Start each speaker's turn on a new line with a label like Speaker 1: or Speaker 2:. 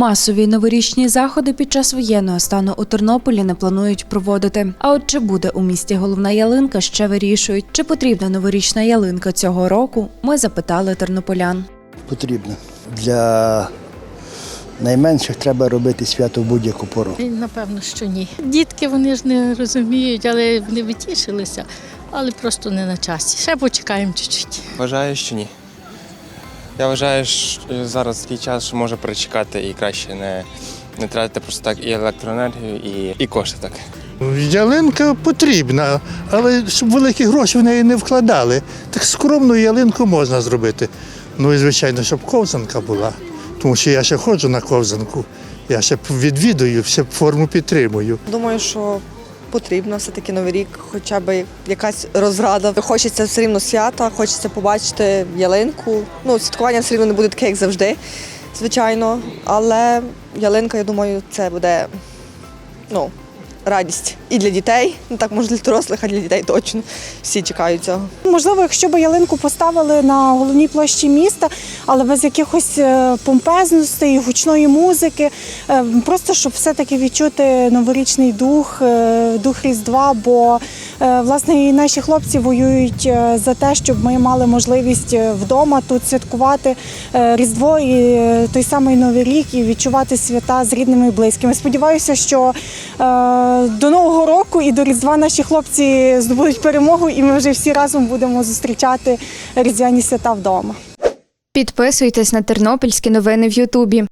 Speaker 1: Масові новорічні заходи під час воєнного стану у Тернополі не планують проводити. А от чи буде у місті головна ялинка, ще вирішують. Чи потрібна новорічна ялинка цього року? Ми запитали тернополян.
Speaker 2: потрібно. Для найменших треба робити свято в будь-яку пору.
Speaker 3: Напевно, що ні. Дітки вони ж не розуміють, але вони витішилися, але просто не на часі. Ще почекаємо чуть-чуть.
Speaker 4: Вважаю, що ні. Я вважаю, що зараз такий час, що може перечекати і краще не, не тратити просто так і електроенергію, і, і кошти так.
Speaker 5: Ялинка потрібна, але щоб великі гроші в неї не вкладали. Так скромну ялинку можна зробити. Ну і звичайно, щоб ковзанка була. Тому що я ще ходжу на ковзанку, я ще відвідую, ще форму підтримую.
Speaker 6: Думаю, що потрібно все-таки новий рік, хоча б якась розрада. Хочеться все рівно свята, хочеться побачити ялинку. Ну, святкування все рівно не буде таке, як завжди, звичайно. Але ялинка, я думаю, це буде ну, радість і для дітей. Ну так, може, для дорослих, а для дітей точно. Всі чекають цього.
Speaker 7: Можливо, якщо б ялинку поставили на головній площі міста, але без якихось е, помпезностей, гучної музики, е, просто щоб все-таки відчути новорічний дух, е, дух Різдва. Бо власне і наші хлопці воюють за те, щоб ми мали можливість вдома тут святкувати Різдво і той самий Новий рік і відчувати свята з рідними і близькими. Сподіваюся, що до Нового року і до Різдва наші хлопці здобудуть перемогу, і ми вже всі разом будемо зустрічати різдвяні свята вдома.
Speaker 8: Підписуйтесь на тернопільські новини в Ютубі.